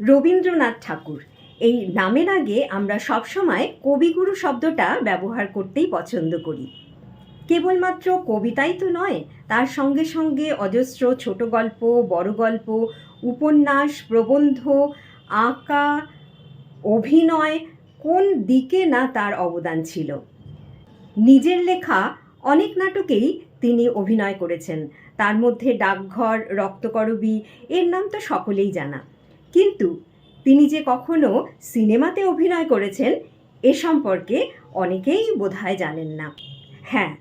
রবীন্দ্রনাথ ঠাকুর। এই নামের আগে আমরা সবসময় কবিগুরু শব্দটা ব্যবহার করতেই পছন্দ করি। কেবলমাত্র কবিতাই তো নয়, তার সঙ্গে সঙ্গে অজস্র ছোট গল্প, বড় গল্প, উপন্যাস, প্রবন্ধ, আঁকা, অভিনয়, কোন দিকে না তার অবদান ছিল। নিজের লেখা অনেক নাটকেই তিনি অভিনয় করেছেন। তার মধ্যে ডাকঘর, রক্তকরবী, এর নাম তো সকলেই জানা। কিন্তু তিনি যে কখনো সিনেমাতে অভিনয় করেছেন এ সম্পর্কে অনেকেই বোধহয় জানেন না। হ্যাঁ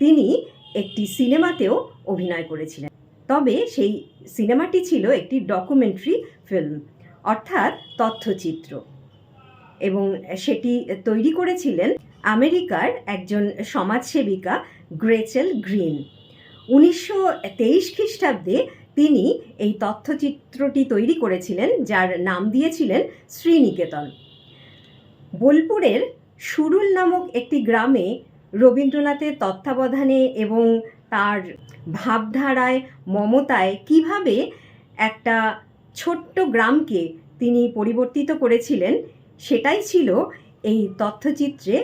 তিনি একটি সিনেমাতেও অভিনয় করেছিলেন। তবে সেই সিনেমাটি ছিল একটি ডকুমেন্টারি ফিল্ম, অর্থাৎ তথ্যচিত্র। এবং সেটি তৈরি করেছিলেন আমেরিকার একজন সমাজসেবিকা গ্রেচেল গ্রিন। উনিশশো তেইশ খ্রিস্টাব্দে তিনি এই তথ্যচিত্রটি তৈরি করেছিলেন, যার নাম দিয়েছিলেন শ্রীনিকেতন। বোলপুরের সুরুল নামক একটি গ্রামে রবীন্দ্রনাথের তত্ত্বাবধানে এবং তার ভাবধারায়, মমতায় কীভাবে একটা ছোট্ট গ্রামকে তিনি পরিবর্তিত করেছিলেন, সেটাই ছিল এই তথ্যচিত্রে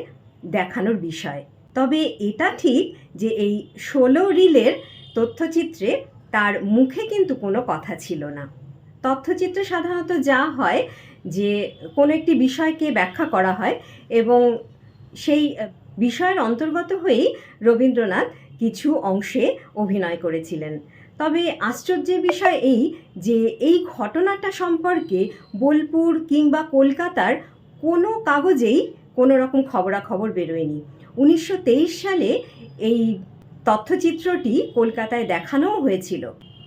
দেখানোর বিষয়। তবে এটা ঠিক যে এই ষোলো রিলের তথ্যচিত্রে তার মুখে কিন্তু কোনো কথা ছিল না। তথ্যচিত্রে সাধারণত যা হয় যে, কোনো একটি বিষয়কে ব্যাখ্যা করা হয় এবং সেই বিষয়ের অন্তর্গত হয়েই রবীন্দ্রনাথ কিছু অংশে অভিনয় করেছিলেন। তবে আশ্চর্যের বিষয় এই যে, এই ঘটনাটা সম্পর্কে বোলপুর কিংবা কলকাতার কোনো কাগজেই কোনো রকম খবরাখবর বেরোয়নি। উনিশশো তেইশ সালে এই তথ্যচিত্রটি কলকাতায় দেখানোও হয়েছিল।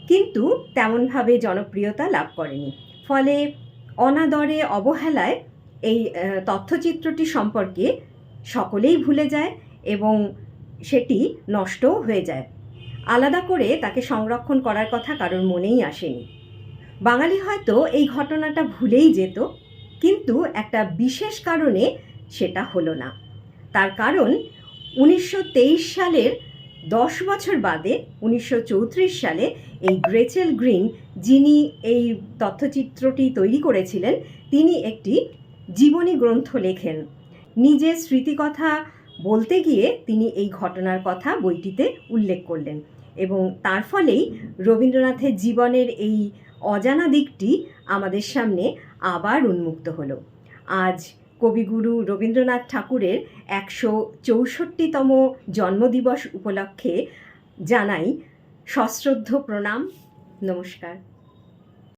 কিন্তু তেমনভাবে জনপ্রিয়তা লাভ করেনি। ফলে অনাদরে অবহেলায় এই তথ্যচিত্রটি সম্পর্কে সকলেই ভুলে যায় এবং সেটি নষ্টও হয়ে যায়। আলাদা করে তাকে সংরক্ষণ করার কথা কারোর মনেই আসেনি। বাঙালি হয়তো এই ঘটনাটা ভুলেই যেত, কিন্তু একটা বিশেষ কারণে সেটা হলো না। তার কারণ উনিশশো তেইশ সালের দশ বছর বাদে উনিশশো চৌত্রিশ সালে এই গ্রেচেল গ্রিন, যিনি এই তথ্যচিত্রটি তৈরি করেছিলেন, তিনি একটি জীবনী গ্রন্থ লেখেন। নিজের স্মৃতিকথা বলতে গিয়ে তিনি এই ঘটনার কথা বইটিতে উল্লেখ করলেন এবং তার ফলেই রবীন্দ্রনাথের জীবনের এই অজানা দিকটি আমাদের সামনে আবার উন্মুক্ত হলো। আজ কবিগুরু রবীন্দ্রনাথ ঠাকুরের একশো চৌষট্টিতম জন্মদিবস উপলক্ষে জানাই সশ্রদ্ধ প্রণাম। নমস্কার।